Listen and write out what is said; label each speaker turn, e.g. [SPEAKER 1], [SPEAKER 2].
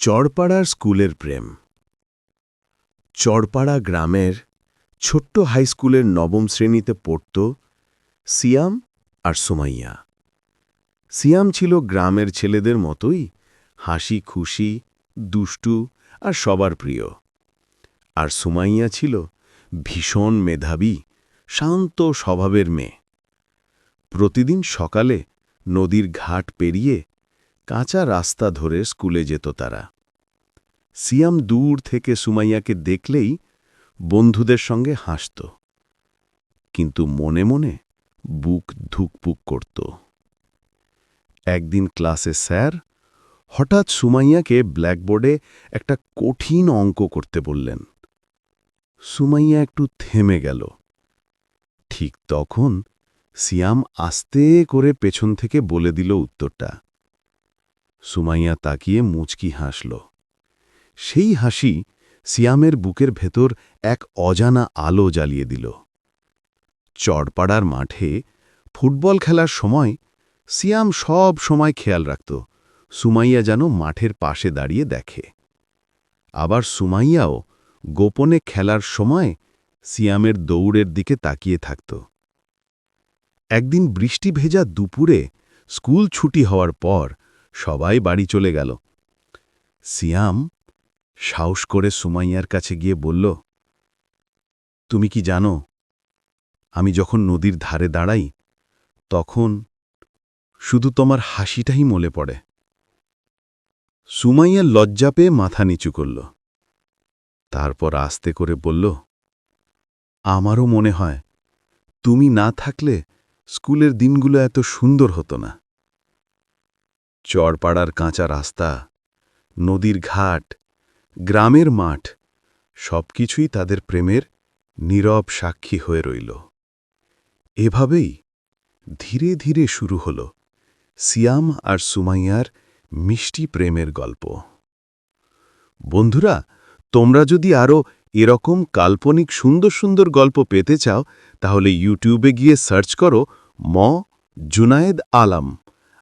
[SPEAKER 1] চড়পাড়ার স্কুলের প্রেম। চড়পাড়া গ্রামের ছোট্ট হাই স্কুলের নবম শ্রেণীতে পড়ত সিয়াম আর সুমাইয়া। সিয়াম ছিল গ্রামের ছেলেদের মতোই হাসি, খুশি, দুষ্টু আর সবার প্রিয়। আর সুমাইয়া ছিল ভীষণ মেধাবী, শান্ত স্বভাবের মেয়ে। প্রতিদিন সকালে নদীর ঘাট পেরিয়ে কাঁচা রাস্তা ধরে স্কুলে যেত তারা। সিয়াম দূর থেকে সুমাইয়াকে দেখলেই বন্ধুদের সঙ্গে হাসত। কিন্তু মনে মনে বুক ধুকপুক করত। একদিন ক্লাসে স্যার হঠাৎ সুমাইয়াকে ব্ল্যাকবোর্ডে একটা কঠিন অঙ্ক করতে বললেন। সুমাইয়া একটু থেমে গেল। ঠিক তখন সিয়াম আস্তে করে পেছন থেকে বলে দিল উত্তরটা। সুমাইয়া তাকিয়ে মুচকি হাসল। সেই হাসি সিয়ামের বুকের ভেতর এক অজানা আলো জ্বালিয়ে দিল। চড়পাড়ার মাঠে ফুটবল খেলার সময় সিয়াম সব সময় খেয়াল রাখত, সুমাইয়া যেন মাঠের পাশে দাঁড়িয়ে দেখে। আবার সুমাইয়াও গোপনে খেলার সময় সিয়ামের দৌড়ের দিকে তাকিয়ে থাকত। একদিন বৃষ্টি ভেজা দুপুরে স্কুল ছুটি হওয়ার পর সবাই বাড়ি চলে গেল। সিয়াম সাহস করে সুমাইয়ার কাছে গিয়ে বলল, তুমি কি জানো, আমি যখন নদীর ধারে দাঁড়াই, তখন শুধু তোমার হাসিটাই মলে পড়ে। সুমাইয়া লজ্জা পেয়ে মাথা নিচু করল। তারপর আস্তে করে বলল, আমারও মনে হয়, তুমি না থাকলে স্কুলের দিনগুলো এত সুন্দর হতো না। চড়পাড়ার কাঁচা রাস্তা, নদীর ঘাট, গ্রামের মাঠ, সবকিছুই তাদের প্রেমের নীরব সাক্ষী হয়ে রইল। এভাবেই ধীরে ধীরে শুরু হল সিয়াম আর সুমাইয়ার মিষ্টি প্রেমের গল্প। বন্ধুরা, তোমরা যদি আরও এরকম কাল্পনিক সুন্দর সুন্দর গল্প পেতে চাও, তাহলে ইউটিউবে গিয়ে সার্চ করো ম জুনায়েদ আলাম।